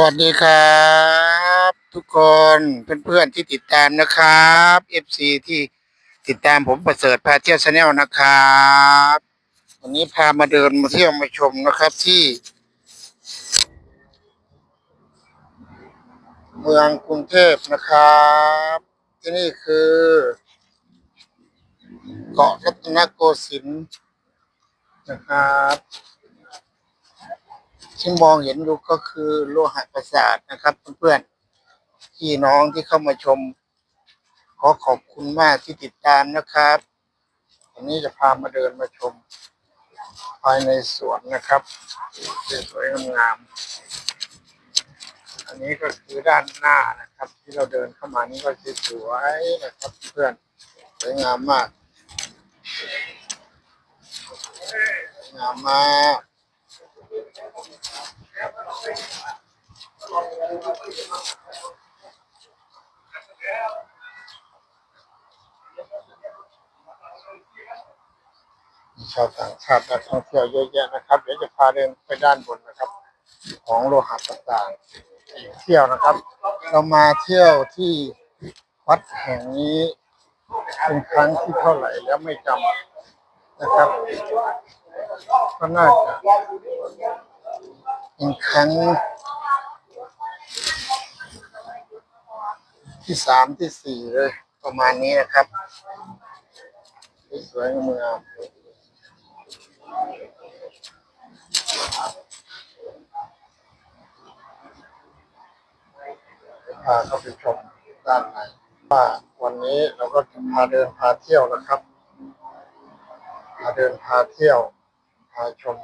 วัสดีครับ ทุกคนเพื่อนๆที่ติดตามนะครับ FC ที่ติดตามผมประเสริฐพาเที่ยวชาแนลนะครับ วันนี้พามาเดินมาเที่ยวมาชมนะครับที่ เมืองกรุงเทพนะครับ ที่นี่คือ เกาะรัตนโกสินทร์นะครับ ที่มองเห็นอยู่ก็คือโลหะประสาทนะครับเพื่อนๆพี่น้องที่เข้ามาชม ขอขอบคุณมากที่ติดตามนะครับวันนี้จะพามาเดินมาชม ภายในสวนนะครับสวยงามอันนี้ก็คือด้านหน้านะครับ ที่เราเดินเข้ามานี่ก็สวยนะครับ เพื่อนสวยงามมากสวยงามมาก ชาวต่างชาตินักท่องเที่ยวเยอะแยะนะครับ เดี๋ยวจะพาเดินไปด้านบนนะครับ ของโลหะต่างๆเที่ยวนะครับ เรามาเที่ยวที่วัดแห่งนี้เป็นครั้งที่เท่าไหร่แล้วไม่จำนะครับก็น่าจะ เป็นครั้ง ที่สามที่สี่เลย ประมาณนี้นะครับ สวยงามพาเข้าไปชมด้านในว่าวันนี้เราก็จะพาเดินพาเที่ยวนะครับ พาเดินพาเที่ยว พาชม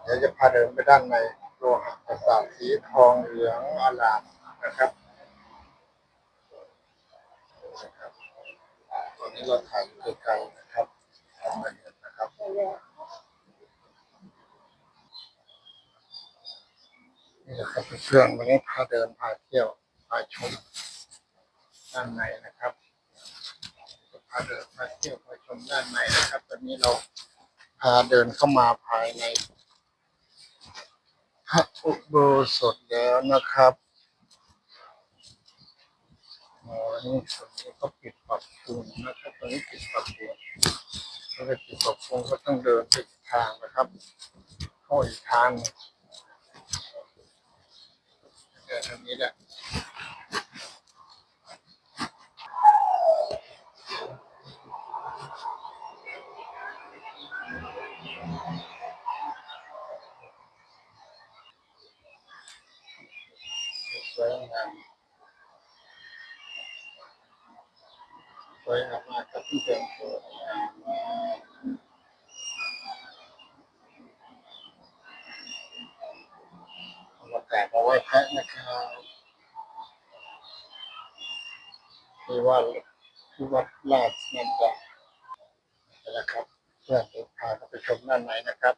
เดี๋ยวจะพาเดินไปด้านในโลหะประสาทสีทองเหลืองอลามนะครับนะครับตอนนี้เราถ่ายอยู่ไกลๆนะครับมองไม่เห็นนะครับนี่แหละครับเพื่อนวันนี้พาเดินพาเที่ยวพาชมด้านในนะครับพาเดินพาเที่ยวพาชมด้านในนะครับ ตอนนี้เราพาเดินเข้ามาภายใน พระอุโบสถแล้วนะครับอ๋อนี่ส่วนนี้ก็ปิดปรับปรุงนะครับตอนนี้ปิดปรับปรุงถ้าจะปิดปรับปรุงก็ต้องเดินไปอีกทางนะครับเข้าอีกทางหนึ่งเดี๋ยวทางนี้แหละ วยงามสวยงามมากครับที่เป็นสวยงามเอามากราบเอาไว้พระนะครับที่ว่าที่วัดราชนันดานะครับ เพื่อนพาไปชมด้านในนะครับ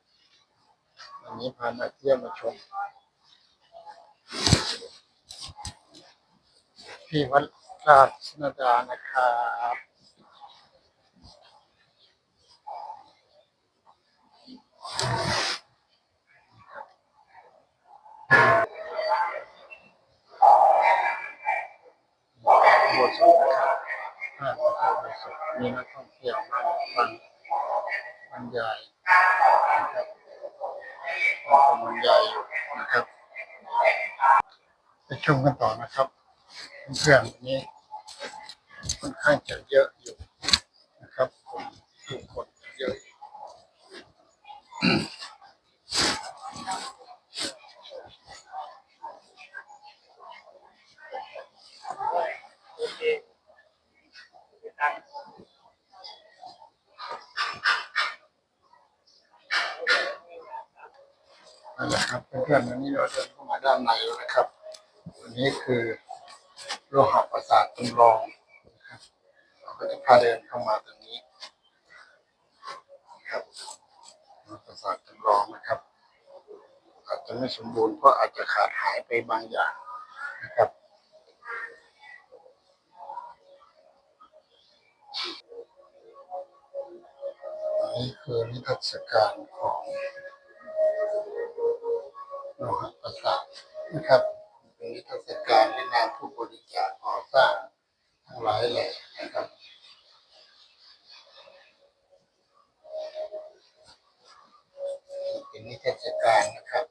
วันนี้พามาเที่ยวมาชม ที่วัดราชนดานะครับโบสถ์นะครับถ้าโบสถ์มีนักท่องเที่ยวมาฟังบรรยายนะครับฟังบรรยายอยู่นะครับไปชมกันต่อนะครับ เพื่อนนี้ค่อนข้างจะเยอะอยู่นะครับผมทุกคนเยอะอยู่นั่นแหละครับเพื่อนๆวันนี้เราเดินเข้ามาด้านในแล้วนะครับวันนี้คือ โลหะประสาทจำลองนะครับเราก็จะพาเดินเข้ามาตรงนี้นะครับโลหะประสาทจำลองนะครับ อาจจะไม่สมบูรณ์เพราะอาจจะขาดหายไปบางอย่างนะครับนนี้คือนิทรรศการของโลหะประสาทนะครับ นิทรรศการในนามผู้บริจาคก่อสร้างทั้งหลายแหล่นะครับเป็นนิทรรศการนะครับ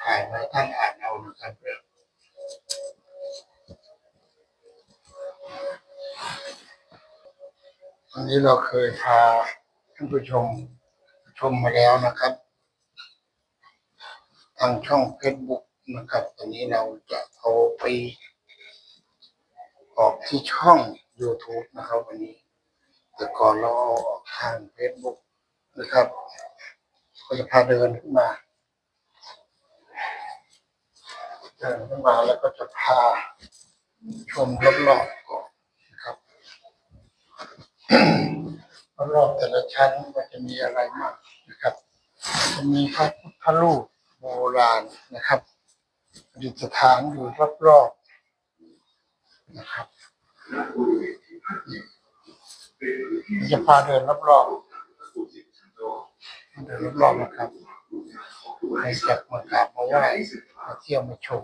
ถ่ายไว้ท่านอ่านเอานะครับองวันนี้เราเคยพาท่านผู้ชมชมมาแล้วนะครับ ทางช่องเฟซบุ๊กนะครับตอนนี้เราจะเอาไปออกที่ช่อง YouTube นะครับ วันนี้ แต่ก่อนเราเอาออกทางเฟซบุ๊กนะครับก็จะพาเดินขึ้นมาเดินขึ้นมาแล้วก็จะพาชมรอบๆก่อนนะครับรอบแต่ละชั้นว่าจะมีอะไรบ้างนะครับ จะมีพระพุทธรูป โบราณนะครับประดิษฐานอยู่รอบๆนะครับจะพาเดินรอบๆเดินรอบๆนะครับให้จับมากราบมาไหว้มาเที่ยวมาชม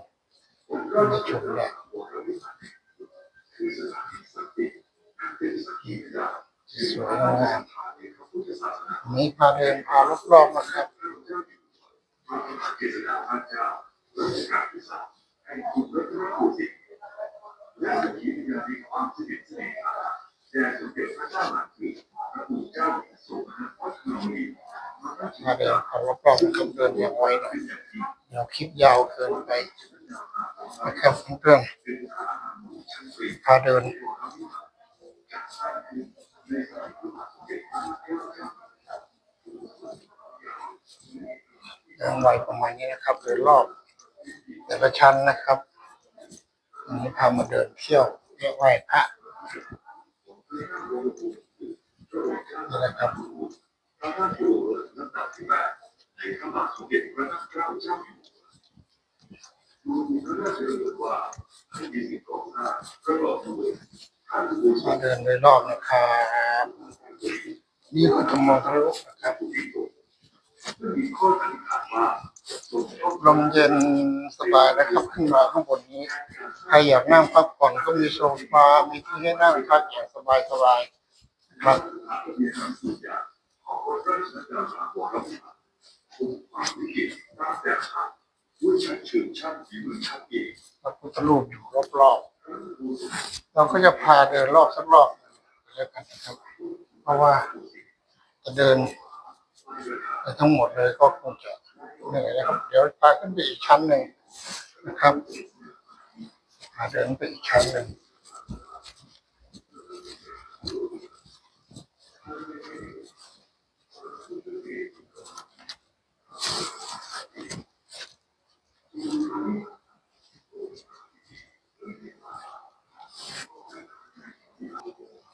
มาชมเนี่ยสวยงามนี่พาเดินพารอบๆนะครับ มาเดินขอรอบๆนะครับเดินอย่างไวหน่อยเดี๋ยวคลิปยาวเกินไปนะครับเพื่อนๆพาเดินเดินไวประมาณนี้นะครับเดินรอบ แต่ละชั้นนะครับวันนี้พามาเดินเที่ยวเรียกไหว้พระนี่แหละครับมาเดินโดยรอบนะครับนี่ก็จะมองทะลุนะครับ ลมเย็นสบายนะครับขึ้นมาข้างบนนี้ ใครอยากนั่งพักผ่อนก็มีโซฟา มีที่ให้นั่งพักอย่างสบายสบายครับพระพุทธรูปอยู่รอบๆ เราก็จะพาเดินรอบสักรอบแล้วกันนะครับ เพราะว่าจะเดินไปทั้งหมดเลยก็คงจะ เหนื่อยนะครับ เดี๋ยวพาขึ้นไปอีกชั้นหนึ่งนะครับพาเดินไปอีกชั้นหนึ่ง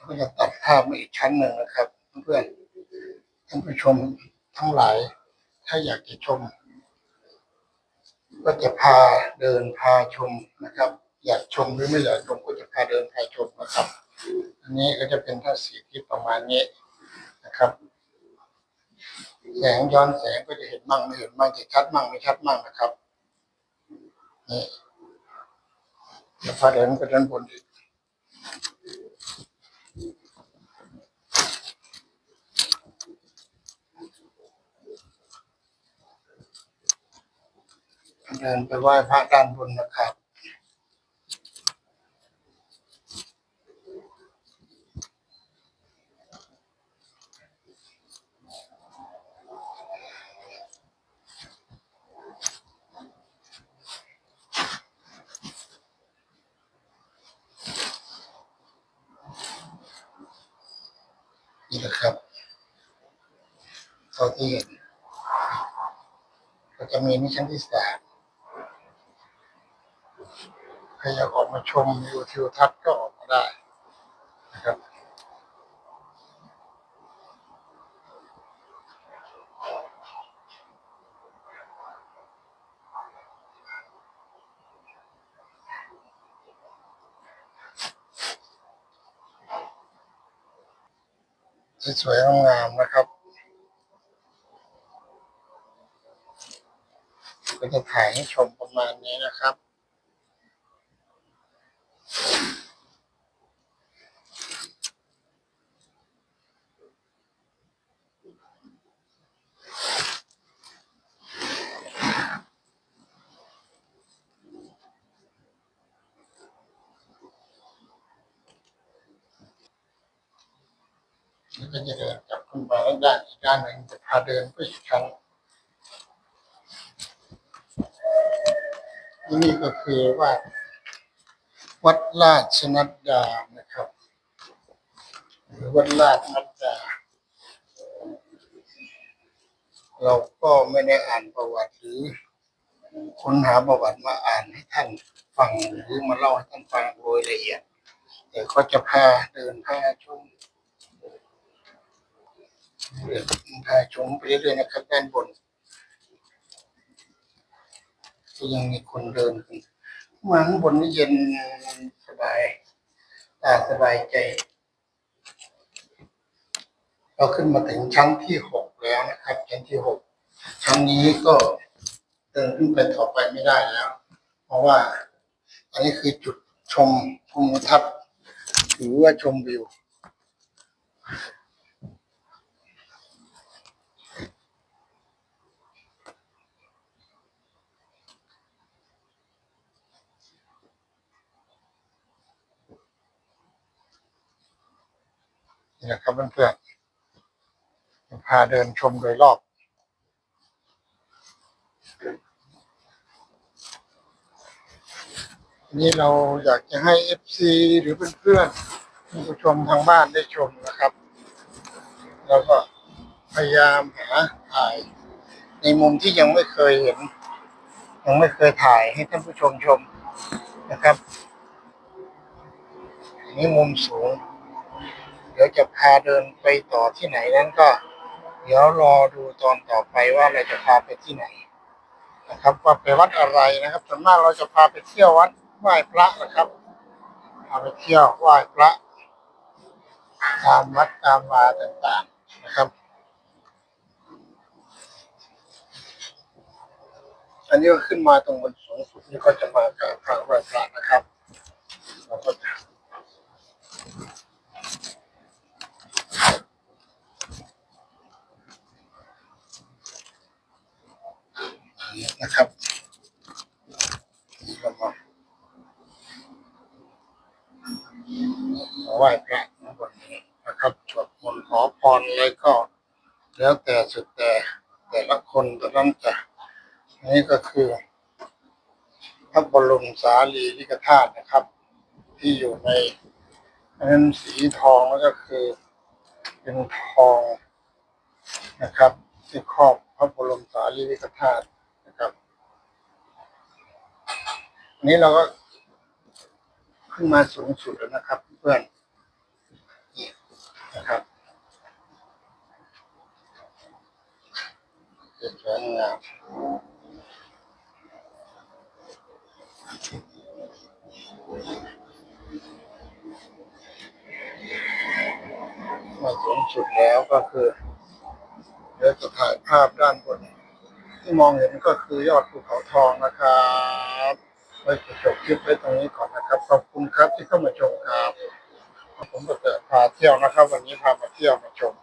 ก็จะตัดภาพมาอีกชั้นหนึ่งนะครับ เพื่อนๆท่านผู้ชมทั้งหลาย ถ้าอยากจะชม ก็จะพาเดินพาชมนะครับ อยากชมหรือไม่อยากชมก็จะพาเดินพาชมนะครับ อันนี้ก็จะเป็นท่าสีที่ประมาณนี้นะครับ แสงย้อนแสงก็จะเห็นมั่งไม่เห็นมั่งจะชัดมั่งไม่ชัดมั่งนะครับนี่จะพาเดินไปด้านบนอีก เดินไปไหว้พระด้านบนนะครับนี่นะครับเท่าที่เห็นก็จะมีนิชั้นที่สาม ครอยากออกมาชมวิวทิวทัศน์ก็ออกมาได้นะครับสวยๆงามนะครับ ก็จะถ่ายให้ชมประมาณนี้นะครับ ก็จะเดินกลับขึ้นมาแล้วด้านอีกด้านหนึ่งจะพาเดินไปอีกครั้งนี่ก็คือว่า วัดราชนัดดานะครับหรือวัดราชนัดดา เราก็ไม่ได้อ่านประวัติหรือค้นหาประวัติมาอ่านให้ท่านฟังหรือมาเล่าให้ท่านฟังโดยละเอียดแต่ก็จะพาเดินพาชม พาชมไปเรื่อยๆนะครับ ด้านบนก็ยังมีคนเดินขึ้นมาข้างบนนี่เย็นสบายตาสบายใจ เราขึ้นมาถึงชั้นที่หกแล้วนะครับชั้นที่หกชั้นนี้ก็เดินขึ้นไปต่อไปไม่ได้แล้ว เพราะว่า อันนี้คือจุดชมภูมิทัศน์หรือว่าชมวิว นี่นะครับเพื่อนๆพาเดินชมโดยรอบนี่เราอยากจะให้ FC หรือเพื่อนๆท่านผู้ชมทางบ้านได้ชมนะครับ แล้วก็พยายามหาถ่าย ในมุมที่ยังไม่เคยเห็น ยังไม่เคยถ่ายให้ท่านผู้ชมชมนะครับ อันนี้มุมสูง เดี๋ยวจะพาเดินไปต่อที่ไหนนั้นก็ เดี๋ยวรอดูตอนต่อไปว่าเราจะพาไปที่ไหน นะครับว่าไปวัดอะไรนะครับส่วนมากเราจะพาไปเที่ยววัดไหว้พระนะครับพาไปเที่ยวไหว้พระตามวัดตามวาต่างๆนะครับ อันนี้ก็ขึ้นมาตรงบนสูงสุดนี่ก็จะมากราบพระไหว้พระนะครับเราก็จะ นะครับก็มาไหว้พระข้างบนนี้นะครับสวดมนต์ขอพ รอะไรก็ แล้วแต่สุดแต่แต่ละคนแต่นั้นจะนนี้ก็คือพระบรมสารีริกธาตุนะครับ ที่อยู่ในนั้นสีทองแล้วก็คือเป็นทองนะครับ ที่ครอบพระบรมสารีริกธาตุนะครับอันนี้เราก็ขึ้นมาสูงสุดแล้วนะครับ เพื่อนนะครับเป็นสวยงามมาสูงสุดแล้ว ก็คือเดี๋ยวจะถ่ายภาพด้านบน ที่มองเห็นก็คือยอดภูเขาทองนะครับไว้จบคลิปไว้ตรงนี้ก่อนนะครับ ขอบคุณครับที่เข้ามาชมครับผมก็จะพาเที่ยวนะครับ วันนี้พามาเที่ยวมาชม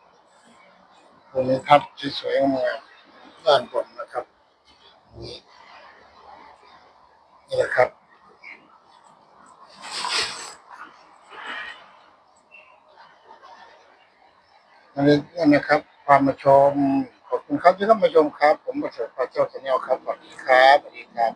ภูมิทัศน์ที่สวยงามด้านบนนี่แหละครับ อันนี้นะครับความมาชม ขอบคุณครับที่เข้ามาชมครับ ผมประเสริฐพระเจ้าสัญญาครับสวัสดีครับสวัสดีครับ